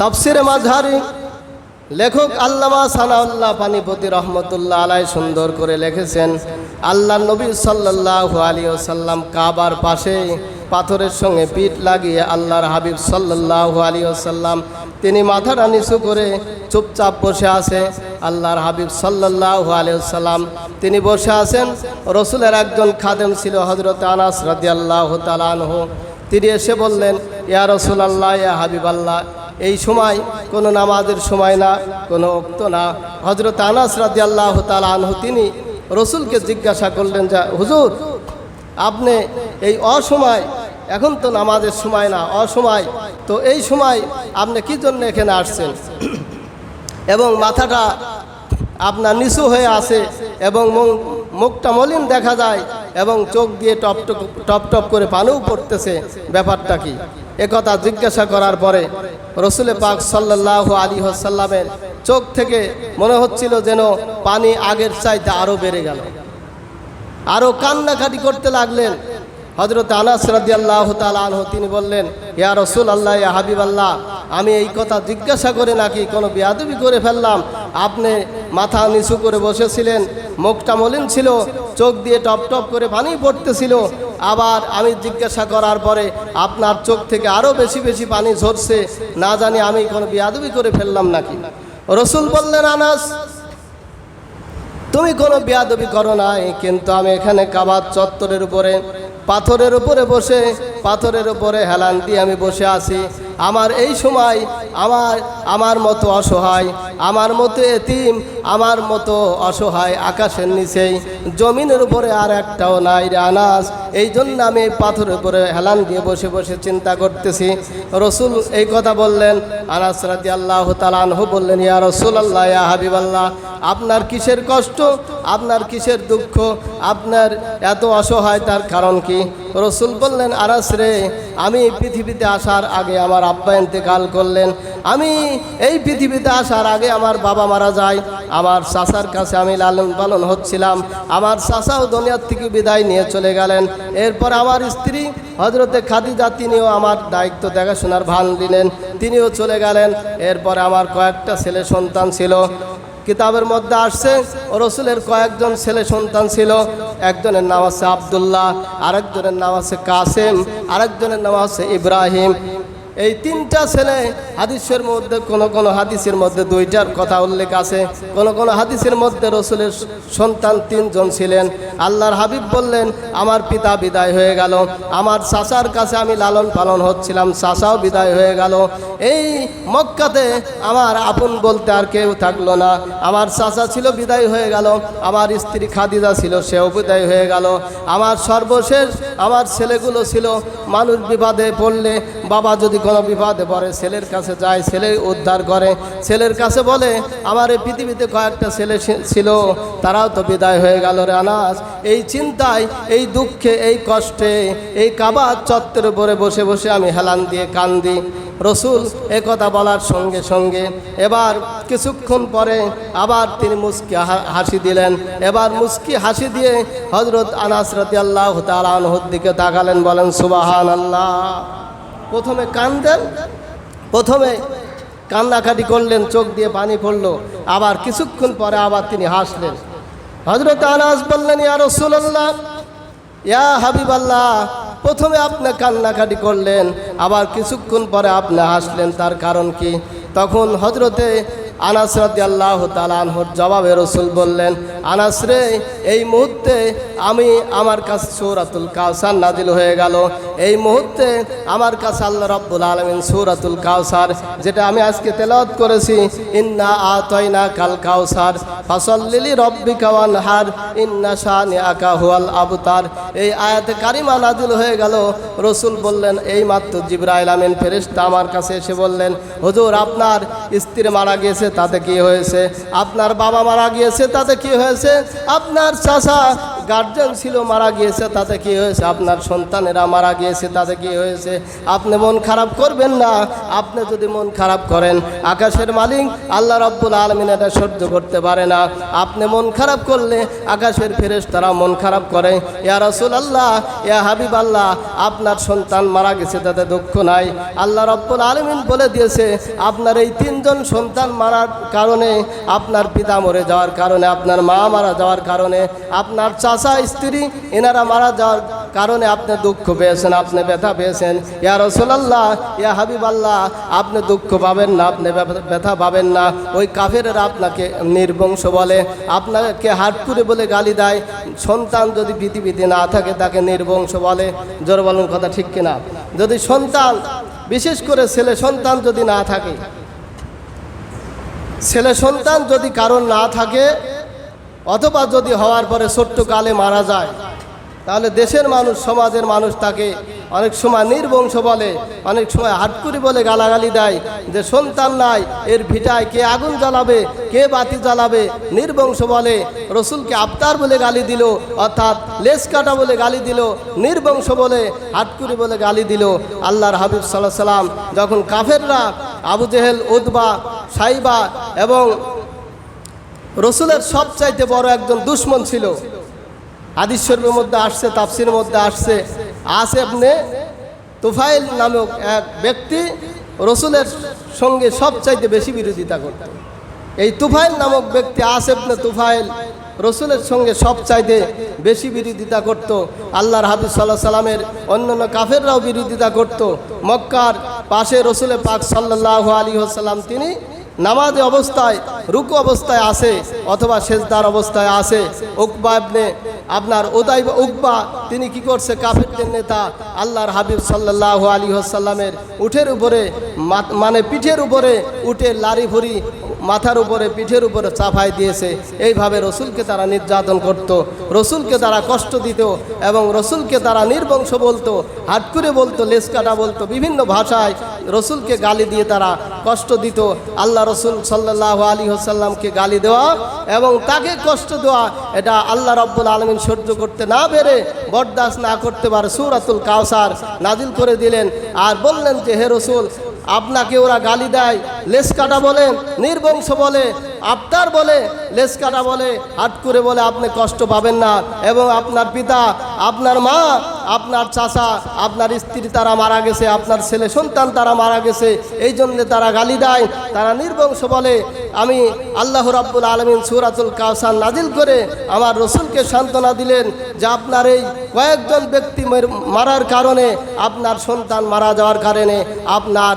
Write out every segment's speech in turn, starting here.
তাফসিরে মাঝারি লেখক আল্লামা সানাউল্লাহ পানিপতি রহমতুল্লাহ আলাই সুন্দর করে লিখেছেন, আল্লাহ নবী সাল্লাল্লাহু আলী সাল্লাম কাবার পাশে পাথরের সঙ্গে পিঠ লাগিয়ে আল্লাহর হাবিব সাল্লাল্লাহু আলী সাল্লাম তিনি মাথাটা নিচু করে চুপচাপ বসে আছে। আল্লাহর হাবিব সাল্লাল্লাহু আলী সাল্লাম তিনি বসে আছেন। রসুলের একজন খাদেম ছিল হজরত আনাস রাদিয়াল্লাহ তালানহ তিনি এসে বললেন, ইয়া রসুল আল্লাহ ইয়া হাবিব আল্লাহ এই সময় কোনো নামাজের সময় না, কোনো অক্ত না। হজরত আনাস রাজি আল্লাহ তালহ তিনি রসুলকে জিজ্ঞাসা করলেন যা, হুজুর, আপনি এই অসময়, এখন তো নামাজের সময় না, অসময়, তো এই সময় আপনি কি জন্য এখানে আসছেন? এবং মাথাটা আপনার নিচু হয়ে আছে এবং মুখটা মলিন দেখা যায়। এবং চোখ দিয়ে টপ টপ টপ করে পানিও পড়তেছে। ব্যাপারটা কি? একথা জিজ্ঞাসা করার পরে রসুলে পাক সাল্লাহ আলী সাল্লামের চোখ থেকে মনে হচ্ছিল যেন পানি আগের চাইতে আরও বেড়ে গেল। আরও কান্নাকাটি করতে লাগলেন। হজরত আনাস রাজি আল্লাহ তালহ তিনি বললেন, ইয়া রসুল আল্লাহ ইয়া হাবিব আল্লাহ আমি এই কথা জিজ্ঞাসা করে নাকি কোনো বেয়াদবি করে ফেললাম? আপনি মাথা নিচু করে বসেছিলেন, মুখটা মলিন ছিল চোখ দিয়ে টপ টপ করে পানি পড়তেছিল। আবার আমি জিজ্ঞাসা করার পরে আপনার চোখ থেকে আরও বেশি বেশি পানি ঝরছে। না জানি আমি কোনো বিয়াদবি করে ফেললাম নাকি। রসুল বললেন, আনাস, তুমি কোনো বিয়াদবি করো নাই, কিন্তু আমি এখানে কাবার চত্বরের উপরে, পাথরের উপরে বসে পাথরের উপরে হেলান দিয়ে আমি বসে আছি। আমার এই সময় আমার আমার মতো অসহায়, আমার মতো এতিম, আমার মতো অসহায় আকাশের নিচেই। জমিনের উপরে আর একটাও নাই রে আনাস। এই জন্য আমি পাথরের উপরে হেলান দিয়ে বসে বসে চিন্তা করতেছি। রসুল এই কথা বললেন। আনাস রাজি আল্লাহ তালানহু বললেন, ইয়া রসুল আল্লাহ ইয়া হাবিব আল্লাহ আপনার কিসের কষ্ট? আপনার কিসের দুঃখ? আপনার এত অসহায়, তার কারণ কি? রসুল বললেন আরাস রে, আমি পৃথিবীতে আসার আগে আমার আব্বা ইন্তেকাল করলেন। আমি এই পৃথিবীতে আসার আগে আমার বাবা মারা যায়। আমার চাচার কাছে আমি লালন পালন হচ্ছিলাম। আমার চাচাও দুনিয়ার থেকে বিদায় নিয়ে চলে গেলেন। এরপর আমার স্ত্রী হজরতে খাদিজা, তিনিও আমার দায়িত্ব দেখাশোনার ভান দিলেন তিনিও চলে গেলেন। এরপর আমার কয়েকটা ছেলে সন্তান ছিল। কিতাবের মধ্যে আসছে, ও রসুলের কয়েকজন ছেলে সন্তান ছিল। একজনের নাম আছে আবদুল্লাহ, আরেকজনের নাম আছে কাসেম, আরেকজনের নাম আছে ইব্রাহিম। এই তিনটা ছেলে হাদিসের মধ্যে, কোন কোন হাদিসের মধ্যে দুইটার কথা উল্লেখ আছে। কোন কোন হাদিসের মধ্যে রসুলের সন্তান তিনজন ছিলেন। আল্লাহর হাবিব বললেন, আমার পিতা বিদায় হয়ে গেল। আমার চাচার কাছে আমি লালন পালন হচ্ছিলাম। চাচাও বিদায় হয়ে গেল। এই মক্কাতে আমার আপন বলতে আর কেউ থাকল না। আমার চাচা ছিল বিদায় হয়ে গেল। আমার স্ত্রী খাদিজা ছিল, সেও বিদায় হয়ে গেল। আমার সর্বশেষ আমার ছেলেগুলো ছিল। মানুষ বিবাদে পড়লে বাবা যদি কোনো বিপদে পড়ে ছেলের কাছে যায়, ছেলে উদ্ধার করে। ছেলের কাছে বলে, আমার এই পৃথিবীতে কয়েকটা ছেলে ছিল, তারাও তো বিদায় হয়ে গেল রে আনাস। এই চিন্তায়, এই দুঃখে, এই কষ্টে, এই কাবার চত্বরের উপরে বসে বসে আমি হেলান দিয়ে কান্দি। রসুল এ কথা বলার সঙ্গে সঙ্গে এবার কিছুক্ষণ পরে আবার তিনি মুস্কি হাসি দিলেন। এবার মুস্কি হাসি দিয়ে হজরত আনাস রতি আল্লাহ তালানহর দিকে তাকালেন, বলেন সুবাহান আল্লাহ প্রথমে কান্দেন প্রথমে কান্নাকাটি করলেন, চোখ দিয়ে পানি পড়ল। আবার কিছুক্ষণ পরে আবার তিনি হাসলেন। হজরত আনাস বললেন, ইয়া রসুল্লাহ ইয়া হাবিব আল্লাহ প্রথমে আপনি কান্নাকাটি করলেন, আবার কিছুক্ষণ পরে আপনি হাসলেন, তার কারণ কি? তখন হজরতে আনাস রাদি আল্লাহ তালানহর জবাবে রসুল বললেন, আনাস রে, এই মুহূর্তে আমি আমার কাছে সৌরাতুল কাউসার নাজিল হয়ে গেল। এই মুহূর্তে আমার কাছে আল্লাহ রব্বুল আলমিন সৌরাতুল কাউসার যেটা আমি আজকে তেলাওয়াত করেছি, ইন্না আতয়না কাল কাউসার ফাসল্লিলি রব্বি কাওয়ান হার ইন্না শানি আকা হুয়াল আবতার। এই আয়াতে কারিমা নাজিল হয়ে গেল। রসুল বললেন এই মাত্র জিব্রাইল আমিন ফেরেশতা আমার কাছে এসে বললেন, হুজুর, আপনার স্ত্রী মারা গিয়েছে তাতে কি হয়েছে? আপনার বাবা মারা গিয়েছে তাতে কি হয়েছে? আপনার চাচা গার্জেন ছিল, মারা গিয়েছে, তাতে কি হয়েছে? আপনার সন্তানেরা মারা গিয়েছে, তাতে কি হয়েছে? আপনি মন খারাপ করবেন না। আপনি যদি মন খারাপ করেন, আকাশের মালিক আল্লাহ রব্বুল আলমিন এটা সহ্য করতে পারে না। আপনি মন খারাপ করলে আকাশের ফেরেশ তারা মন খারাপ করে। ইয়া রসুল আল্লাহ ইয়া হাবিব আল্লাহ আপনার সন্তান মারা গেছে, তাতে দুঃখ নাই। আল্লাহ রব্বুল আলমিন বলে দিয়েছে, আপনার এই তিনজন সন্তান মারার কারণে, আপনার পিতা মরে যাওয়ার কারণে, আপনার মা মারা যাওয়ার কারণে, আপনার চাচা স্ত্রী, এনারা মারা যাওয়ার কারণে আপনি দুঃখ পেয়েছেন, আপনি ব্যথা পেয়েছেন। ইয়া রসুলাল্লাহ, ইয়া হাবিব আল্লাহ আপনি দুঃখ পাবেন না, আপনি ব্যথা- পাবেন না। ওই কাফেরেরা আপনাকে নির্বংশ বলে, আপনাকে হাটপুরে বলে গালি দেয়। সন্তান যদি পৃথিবীতে না থাকে, তাকে নির্বংশ বলে। জোর বলুন কথা ঠিক কিনা? যদি সন্তান, বিশেষ করে ছেলে সন্তান যদি না থাকে, ছেলে সন্তান যদি কারণ না থাকে অথবা যদি হওয়ার পরে ছোট্ট কালে মারা যায়, তাহলে দেশের মানুষ, সমাজের মানুষ তাকে অনেক সময় নির্বংশ বলে, অনেক সময় হাটকুরি বলে গালাগালি দেয় যে, সন্তান নাই, এর ভিটায় কে আগুন জ্বালাবে, কে বাতি জ্বালাবে? নির্বংশ বলে, রসুলকে আবতার বলে গালি দিল, অর্থাৎ লেস কাটা বলে গালি দিল, নির্বংশ বলে হাটকুরি বলে গালি দিল। আল্লাহর হাবিব সাল্লাহ সাল্লাম যখন কাফেররা আবু জেহেল উদ্বা সাইবা এবং রসুলের সবচাইতে বড় একজন দুশ্মন ছিল। শরীফের মধ্যে আসছে তাফসির মধ্যে আসছে। আসেবনে তুফাইল নামক এক ব্যক্তি রসুলের সঙ্গে সবচাইতে বেশি বিরোধিতা করত। এই তুফাইল নামক ব্যক্তি আসেবনে তুফাইল রসুলের সঙ্গে সবচাইতে বেশি বিরোধিতা করত। আল্লাহর হাবিব সাল্লাহ সাল্লামের অন্যান্য কাফেররাও বিরোধিতা করত। মক্কার পাশে রসুলের পাক সাল্লাহ আলী সাল্লাম তিনি নামাজে অবস্থায় রুকু অবস্থায় আসে অথবা সেজদার অবস্থায় আসে উকবা ইবনে আপনার ওদাই উকবা, তিনি কি করছে? কাফেরদের নেতা, আল্লাহর হাবিব সাল্লাহ আলী সাল্লামের উঠের উপরে মানে পিঠের উপরে উঠে লারি ভরি মাথার উপরে, পিঠের উপরে চাপাই দিয়েছে। এইভাবে রসুলকে তারা নির্যাতন করত, রসুলকে তারা কষ্ট দিত এবং রসুলকে তারা নির্বংশ বলতো, হাট করে বলতো লেস কাটা বলতো, বিভিন্ন ভাষায় রসুলকে গালি দিয়ে তারা কষ্ট দিত। আল্লাহ রসুল সাল্লাহ আলী হোসাল্লামকে গালি দেওয়া এবং তাকে কষ্ট দেওয়া, এটা আল্লাহ রব্বুল আলমিন সহ্য করতে না পেরে বরদাস না করতে পারে সুরাতুল কাউসার নাজিল করে দিলেন। আর বললেন যে, হে রসুল, আপনাকে ওরা গালি দেয়। লেস কাটা বলে, নির্বংশ বলে আফতার বলে লেস কাটা বলে, হাট করে বলে আপনি কষ্ট পাবেন না। এবং আপনার পিতা, আপনার মা আপনার চাচা, আপনার স্ত্রী তারা মারা গেছে, আপনার ছেলে সন্তান তারা মারা গেছে, এই জন্যে তারা গালি দেয়। তারা নির্বংশ বলে, আমি আল্লাহ রাব্বুল আলমিন সুরাতুল কাউসার নাজিল করে আমার রসুলকে সান্ত্বনা দিলেন যে আপনার এই কয়েকজন ব্যক্তি মারার কারণে আপনার সন্তান মারা যাওয়ার কারণে আপনার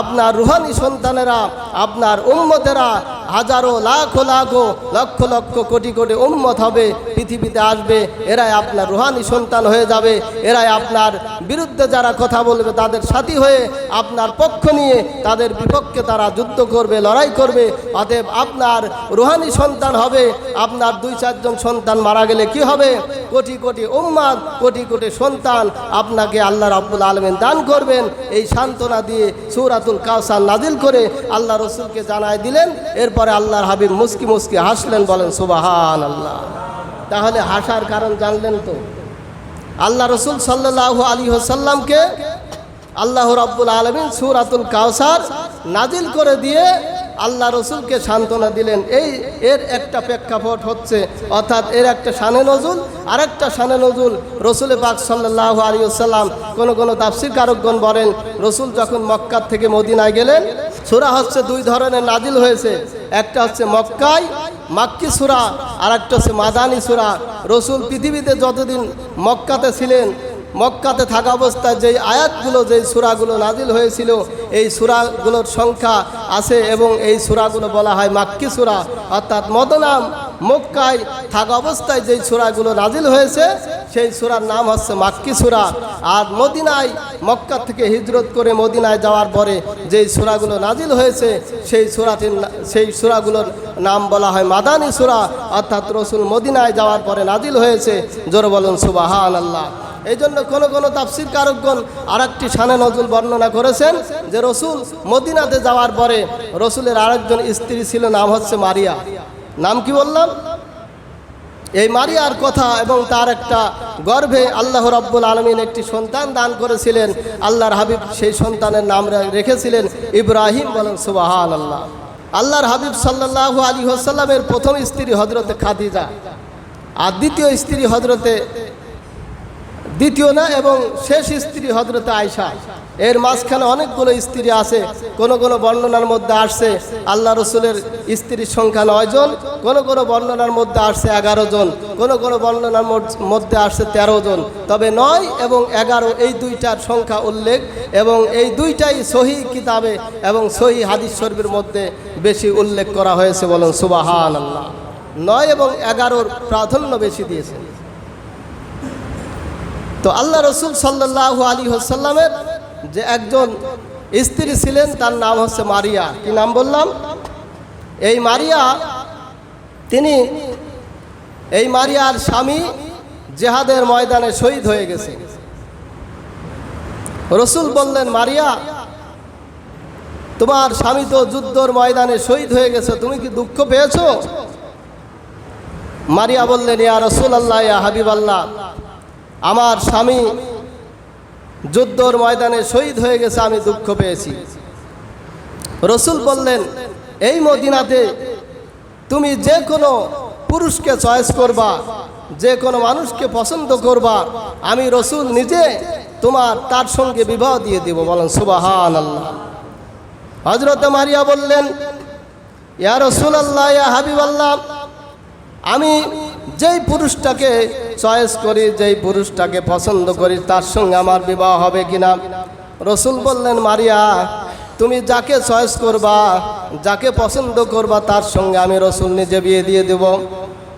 আপনার রুহানি সন্তানেরা, আপনার উম্মতেরা হাজারো লাখো লাখো লক্ষ লক্ষ কোটি কোটি উম্মত হবে, পৃথিবীতে আসবে, এরাই আপনার রুহানি সন্তান হয়ে যাবে, এরাই আপনার বিরুদ্ধে যারা কথা বলবে তাদের সাথী হয়ে আপনার পক্ষ নিয়ে তাদের বিপক্ষে তারা যুদ্ধ করবে, লড়াই করবে, অতএব আপনার রুহানি সন্তান হবে, আপনার দুই চারজন সন্তান মারা গেলে কি হবে? কোটি কোটি উম্মাদ কোটি কোটি সন্তান আপনাকে আল্লাহ রাব্বুল আলমেন দান করবেন। এই সান্ত্বনা দিয়ে সৌরাতুল কাউসার নাজিল করে আল্লাহ রসুলকে জানায় দিলেন। এরপরে আল্লাহর হাবিব মুস্কি মুস্কি হাসলেন, বলেন সুবাহান আল্লাহ তাহলে হাসার কারণ জানলেন তো। আল্লাহ রসুল সাল্লাহ আলী সাল্লামকে আল্লাহ রাব্বুল আলমিন সুরাতুল কাউসার নাজিল করে দিয়ে আল্লাহ রসুলকে সান্ত্বনা দিলেন। এই, এর একটা প্রেক্ষাপট হচ্ছে, অর্থাৎ এর একটা সানে নজুল আর একটা শানে নজুল রসুল পাক সাল্লাহ আলী সাল্লাম কোনো কোনো তাফসির কারকগণ বলেন, রসুল যখন মক্কার থেকে মদিনায় গেলেন, সুরা হচ্ছে দুই ধরনের নাজিল হয়েছে। একটা হচ্ছে মক্কায় মাক্কি সুরা আর একটা হচ্ছে মাদানি সুরা। রসুল পৃথিবীতে যতদিন মক্কাতে ছিলেন, মক্কাতে থাকা অবস্থায় যেই আয়াতগুলো, যেই সুরাগুলো নাজিল হয়েছিল, এই সুরাগুলোর সংখ্যা আছে এবং এই সুরাগুলো বলা হয় মাক্কি সুরা। অর্থাৎ মদনাম মক্কায় থাকা অবস্থায় যেই সুরাগুলো নাজিল হয়েছে, সেই সুরার নাম হচ্ছে মাক্কি সুরা। আর মদিনায় মক্কা থেকে হিজরত করে মদিনায় যাওয়ার পরে যেই সুরাগুলো নাজিল হয়েছে, সেই সুরাটির সেই সুরাগুলোর নাম বলা হয় মাদানী সুরা। অর্থাৎ রসুল মদিনায় যাওয়ার পরে নাজিল হয়েছে। জোরে বলুন সুবাহান আল্লাহ এই জন্য কোনো কোনো তাফসির কারকগণ আর একটি শানে নজুল বর্ণনা করেছেন যে রসুল মদিনাতে যাওয়ার পরে রসুলের আরেকজন স্ত্রী ছিল, নাম হচ্ছে মারিয়া। নাম কি বললাম? এই মারিয়ার কথা এবং তার একটা গর্ভে আল্লাহ রব্বুল আলমিন একটি সন্তান দান করেছিলেন। আল্লাহর হাবিব সেই সন্তানের নাম রেখেছিলেন ইব্রাহিম বলেন সুবাহান আল্লাহ আল্লাহর হাবিব সাল্লাহ আলী হাসাল্লামের প্রথম স্ত্রী হজরতে খাদিজা। আর দ্বিতীয় স্ত্রী হজরতে দ্বিতীয় না এবং শেষ স্ত্রী হজরতে আয়সা এর মাঝখানে অনেকগুলো স্ত্রী আছে, কোন কোন বর্ণনার মধ্যে আসছে আল্লাহ রসুলের স্ত্রীর সংখ্যা নয় জন, কোন কোন বর্ণনার মধ্যে আসছে এগারো জন, কোন কোন বর্ণনার মধ্যে আসছে তেরো জন। তবে নয় এবং এগারো এই দুইটার সংখ্যা উল্লেখ এবং এই দুইটাই সহি কিতাবে এবং সহি হাদিস শরীফের মধ্যে বেশি উল্লেখ করা হয়েছে বলেন সুবাহান আল্লাহ নয় এবং এগারোর প্রাধান্য বেশি দিয়েছেন। তো আল্লাহ রসুল সাল্লাহ আলী হোসাল্লামের যে একজন স্ত্রী ছিলেন, তার নাম হচ্ছে মারিয়া। কি নাম বললাম? এই মারিয়া, তিনি এই মারিয়ার স্বামী জেহাদের ময়দানে শহীদ হয়ে গেছে। রসুল বললেন, মারিয়া, তোমার স্বামী তো যুদ্ধর ময়দানে শহীদ হয়ে গেছে, তুমি কি দুঃখ পেয়েছ? মারিয়া বললেন, ইয়া রসুল আল্লাহ ইয়া হাবিব আল্লাহ আমার স্বামী যুদ্ধর ময়দানে শহীদ হয়ে গেছে, আমি দুঃখ পেয়েছি। রসুল বললেন, এই মদিনাতে তুমি যে কোনো পুরুষকে চয়েস করবা, যে কোনো মানুষকে পছন্দ করবা, আমি রসুল নিজে তোমার তার সঙ্গে বিবাহ দিয়ে দিব। বলেন সুবাহান আল্লাহ হজরত মারিয়া বললেন, ইয়া রসুল আল্লাহ ইয়া হাবিব আল্লাহ আমি যেই পুরুষটাকে চয়েস করি, যেই পুরুষটাকে পছন্দ করি, তার সঙ্গে আমার বিবাহ হবে কিনা? রসুল বললেন, মারিয়া, তুমি যাকে চয়েস করবা, যাকে পছন্দ করবা, তার সঙ্গে আমি রসুল নিজে বিয়ে দিয়ে দেব।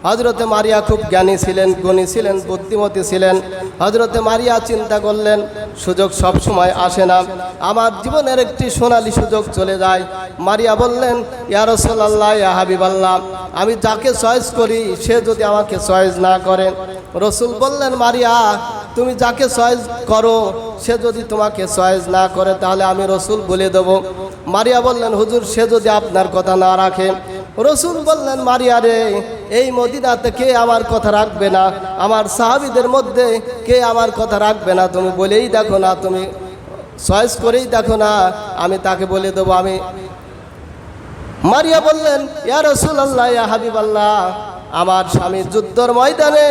হজরতে মারিয়া খুব জ্ঞানী ছিলেন, গুণী ছিলেন, বুদ্ধিমতী ছিলেন। হজরতে মারিয়া চিন্তা করলেন, সুযোগ সব সময় আসে না। আমার জীবনের একটি সোনালী সুযোগ চলে যায়। মারিয়া বললেন, ইয়া রসোল্লাহ ইয়া হাবিবাল্লাহ, আমি যাকে চয়েস করি, সে যদি আমাকে চয়েস না করে। রসুল বললেন, মারিয়া, তুমি যাকে চয়েস করো, সে যদি তোমাকে চয়েস না করে, তাহলে আমি রসুল বলে দেবো। মারিয়া বললেন, হুজুর, সে যদি আপনার কথা না রাখে রসুল বললেন, মারিয়া রে, এই মদিনাতে কে আমার কথা রাখবে না? আমার সাহাবিদের মধ্যে কে আমার কথা রাখবে না? তুমি বলেই দেখো না, তুমি চয়েস করেই দেখো না। আমি তাকে বলে দেবো, আমি মারিয়া বললেন, ইয়া রসুল আল্লাহ ইয়া হাবিব আল্লাহ আমার স্বামী যুদ্ধর ময়দানে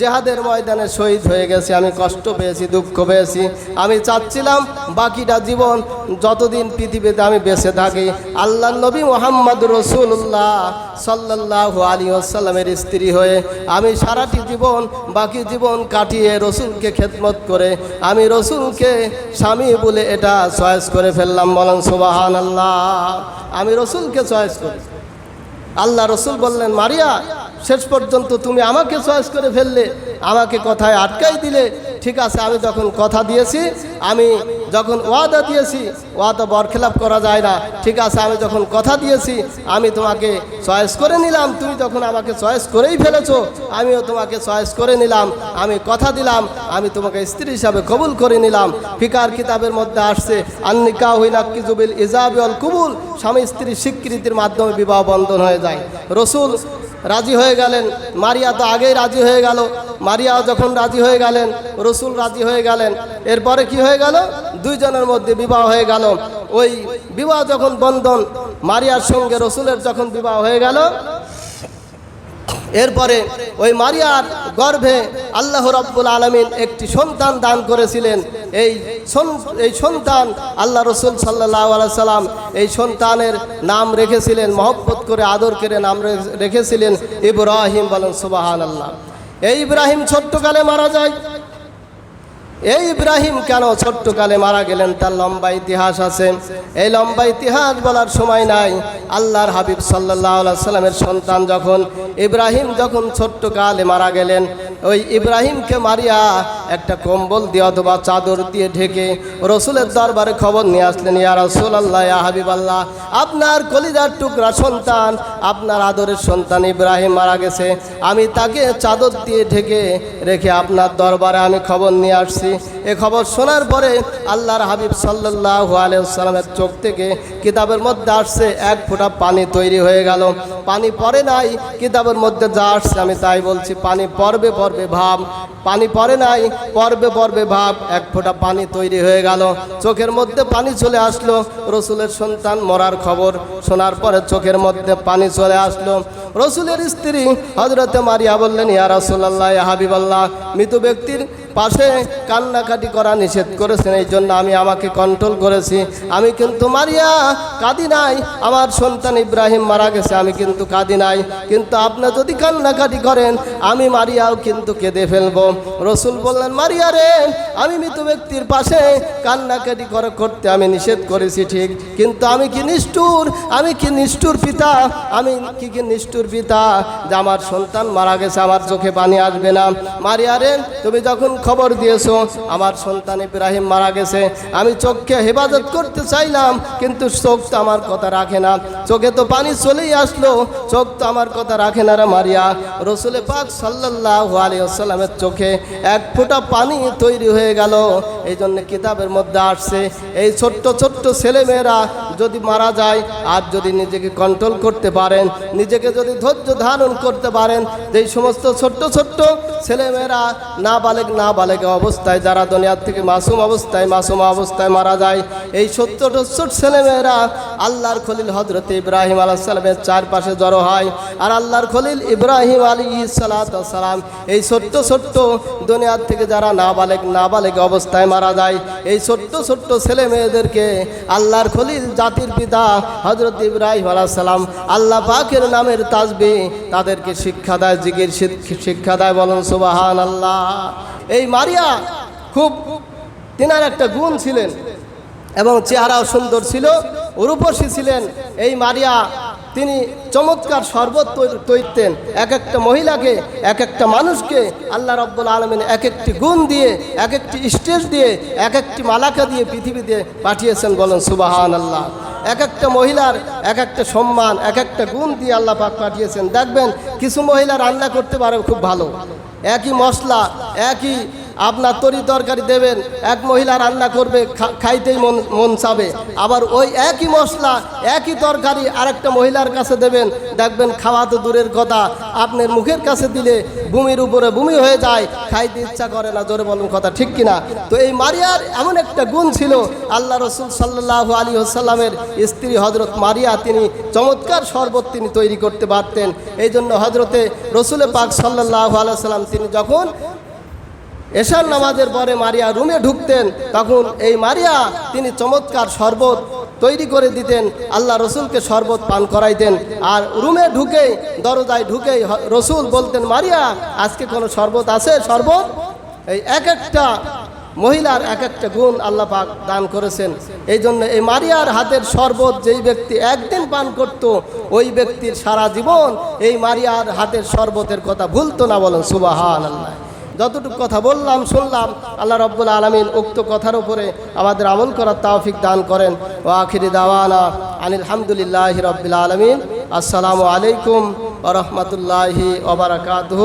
জেহাদের ময়দানে শহীদ হয়ে গেছে, আমি কষ্ট পেয়েছি, দুঃখ পেয়েছি। আমি চাচ্ছিলাম বাকিটা জীবন যতদিন পৃথিবীতে আমি বেঁচে থাকি। আল্লাহ নবী মোহাম্মদ রসুল্লাহ সাল্লাহ আলী আসাল্লামের স্ত্রী হয়ে আমি সারাটি জীবন, বাকি জীবন কাটিয়ে রসুলকে খেদমত করে, আমি রসুলকে স্বামী বলে এটা চয়েস করে ফেললাম। বলেন সুবাহান আল্লাহ আমি রসুলকে চয়েস করি। আল্লাহ রসুল বললেন, মারিয়া শেষ পর্যন্ত তুমি আমাকে চয়েস করে ফেললে, আমাকে কথায় আটকাই দিলে, ঠিক আছে, আমি যখন কথা দিয়েছি, আমি যখন ওয়াদা দিয়েছি, ওয়াদা বরখেলাপ করা যায় না, ঠিক আছে, আমি যখন কথা দিয়েছি, আমি তোমাকে চয়েস করে নিলাম, তুমি যখন আমাকে চয়েস করেই ফেলেছ, আমিও তোমাকে চয়েস করে নিলাম, আমি কথা দিলাম, আমি তোমাকে স্ত্রী হিসাবে কবুল করে নিলাম, ফিকার কিতাবের মধ্যে আসছে, আন্নিকা হুইনাক্কি জুবিল ইজাবি অল কুবুল, স্বামী স্ত্রীর স্বীকৃতির মাধ্যমে বিবাহ বন্ধন হয়ে যায়। রসুল রাজি হয়ে গেলেন। মারিয়া তো আগেই রাজি হয়ে গেল। মারিয়া যখন রাজি হয়ে গেলেন, রসুল রাজি হয়ে গেলেন। এরপরে কি হয়ে গেল? দুইজনের মধ্যে বিবাহ হয়ে গেল। ওই বিবাহ যখন বন্ধন, মারিয়ার সঙ্গে রসুলের যখন বিবাহ হয়ে গেল, এরপরে ওই মারিয়ার গর্ভে আল্লাহ রব্বুল আলমিন একটি সন্তান দান করেছিলেন। এই এই সন্তান আল্লাহ রসুল সাল্লাহ সাল্লাম এই সন্তানের নাম রেখেছিলেন, মহব্বত করে, আদর করে নাম রেখেছিলেন ইব্রাহিম বলেন সুবাহান আল্লাহ এই ইব্রাহিম ছোট্টকালে মারা যায়। এই ইব্রাহিম কেন ছোট্টকালে মারা গেলেন? তার লম্বা ইতিহাস আছে। এই লম্বা ইতিহাস বলার সময় নাই। আল্লাহর হাবিব সাল্লাহ সাল্লামের সন্তান যখন ইব্রাহিম যখন ছোট্টকালে মারা গেলেন ওই ইব্রাহিমকে মারিয়া একটা কম্বল দিয়ে অথবা চাদর দিয়ে ঢেকে রসুলের দরবারে খবর নিয়ে আসলেন, ইয়া রসুল আল্লাহ ইয়া হাবিব আল্লাহ আপনার কলিদার টুকরা সন্তান, আপনার আদরের সন্তান ইব্রাহিম মারা গেছে। আমি তাকে চাদর দিয়ে ঢেকে রেখে আপনার দরবারে আমি খবর নিয়ে আসছি। এ খবর শোনার পরে আল্লাহর হাবিব সাল্লাহ আলাইসালামের চোখ থেকে কিতাবের মধ্যে আসছে, এক ফোঁটা পানি তৈরি হয়ে গেল। পানি পড়ে নাই, কিতাবের মধ্যে যা আসছে আমি তাই বলছি, পানি পর্বে পর্বে ভাব। পানি পড়ে নাই, পর্বে পর্বে ভাব। এক ফোঁটা পানি তৈরি হয়ে গেল। চোখের মধ্যে পানি চলে আসলো। রসুলের সন্তান মরার খবর শোনার পরে চোখের মধ্যে পানি চলে আসলো। রসুলের স্ত্রী হজরতে মারিয়া বললেন ইয়া হাবিবাল্লাহ। মৃত ব্যক্তির পাশে কান্নাকাটি করা নিষেধ করেছেন এই জন্য আমি আমাকে কন্ট্রোল করেছি। আমি কিন্তু মারিয়া, কাঁদি নাই। আমার সন্তান ইব্রাহিম মারা গেছে, আমি কিন্তু কাঁদি নাই। কিন্তু আপনার যদি কান্নাকাটি করেন, আমি মারিয়াও কিন্তু কেঁদে ফেলব। রসুল বললেন, মারিয়া রে, আমি মৃত ব্যক্তির পাশে কান্নাকাটি করে, করতে আমি নিষেধ করেছি, ঠিক। কিন্তু আমি কি নিষ্ঠুর? আমি কি নিষ্ঠুর পিতা? আমি কি কি নিষ্ঠুর পিতা? যে আমার সন্তান মারা গেছে, আমার চোখে পানি আসবে না। মারিয়া রে, তুমি যখন খবর দিয়েছ। আমার সন্তান ইব্রাহিম মারা গেছে। আমি চোখকে হেফাজত করতে চাইলাম, কিন্তু চোখ তো আমার কথা রাখে না। চোখে তো পানি চলেই আসলো। চোখ তো আমার কথা রাখে না রে মারিয়া। রসুলে পাক সাল্লাহ আলিয়াল্লামের চোখে এক ফোঁটা পানি তৈরি হয়ে গেল। এই জন্য কিতাবের মধ্যে আসছে, এই ছোট্ট ছোট্ট ছেলেমেয়েরা যদি মারা যায়, আর যদি নিজেকে কন্ট্রোল করতে পারেন, নিজেকে যদি ধৈর্য ধারণ করতে পারেন, যেই সমস্ত ছোট্ট ছোট্ট ছেলেমেয়েরা না বালেক না বালেক অবস্থায়, যারা দুনিয়ার থেকে মাসুম অবস্থায় মাসুম অবস্থায় মারা যায়। এই সত্তর সত্তর ছেলেমেয়েরা আল্লাহর খলিল হজরত ইব্রাহিম আলাহ সালামের চারপাশে জড়ো হয়। আর আল্লাহর খলিল ইব্রাহিম আলী সালাম এই ছোট্ট ছোট্ট দুনিয়ার থেকে যারা না বালেক না অবস্থায় মারা যায়, এই ছোট্ট ছোট্ট ছেলে মেয়েদেরকে আল্লাহর খলিল জাতির পিতা হজরত ইব্রাহিম আলাহ সালাম আল্লাহ পাকের নামের তাজবি তাদেরকে শিক্ষা দেয় জিগির শিক্ষা দেয়, বলুন সুবাহান আল্লাহ এই মারিয়া খুব, তিনার একটা গুণ ছিলেন এবং চেহারাও সুন্দর ছিল। রূপসী ছিলেন। এই মারিয়া, তিনি চমৎকার শরবত তৈরতেন। এক একটা মহিলাকে এক একটা মানুষকে আল্লাহ রব্বুল আলমিন এক একটি গুণ দিয়ে এক একটি স্টেজ দিয়ে এক একটি মালাকা দিয়ে পৃথিবীতে পাঠিয়েছেন বলেন সুবাহান আল্লাহ এক একটা মহিলার এক একটা সম্মান এক একটা গুণ দিয়ে আল্লাহ পাক পাঠিয়েছেন। দেখবেন, কিছু মহিলা রান্না করতে পারে খুব ভালো। একই মশলা, একই আপনার তরি তরকারি দেবেন, এক মহিলা রান্না করবে খাইতেই মন মন চাবে। আবার ওই একই মশলা, একই তরকারি আরেকটা মহিলার কাছে দেবেন, দেখবেন খাওয়া তো দূরের কথা। আপনার মুখের কাছে দিলে ভূমির উপরে ভূমি হয়ে যায়, খাইতে ইচ্ছা করে না, জোরে বলুন কথা ঠিক কিনা? তো এই মারিয়ার এমন একটা গুণ ছিল, আল্লাহ রসুল সাল্লাহ আলী আসাল্লামের স্ত্রী হজরত মারিয়া, তিনি চমৎকার শরবত তিনি তৈরি করতে পারতেন। এই জন্য হজরতে রসুলে পাক সাল্লাহ আলাইসাল্লাম তিনি যখন এশার নামাজের পরে মারিয়া রুমে ঢুকতেন, তখন এই মারিয়া তিনি চমৎকার শরবত তৈরি করে দিতেন, আল্লাহ রসুলকে শরবত পান করাইতেন। আর রুমে ঢুকেই, দরজায় ঢুকেই রসুল বলতেন, মারিয়া, আজকে কোনো শরবত আছে? শরবত? এই এক একটা মহিলার এক একটা গুণ আল্লাহ পাক দান করেছেন। এই জন্য এই মারিয়ার হাতের শরবত যেই ব্যক্তি একদিন পান করত, ওই ব্যক্তির সারা জীবন এই মারিয়ার হাতের শরবতের কথা ভুলতো না বলেন সুবাহান আল্লাহ যতটুকু কথা বললাম, শুনলাম, আল্লাহ রব্বুল আলমিন উক্ত কথার উপরে আমাদের আমল করার তাওফিক দান করেন। ও আখিরি দাওয়ানা আনিল হামদুলিল্লাহ রব্বুল আলমিন। আসসালামু আলাইকুম ও রহমতুল্লাহি ওবরাকাতহ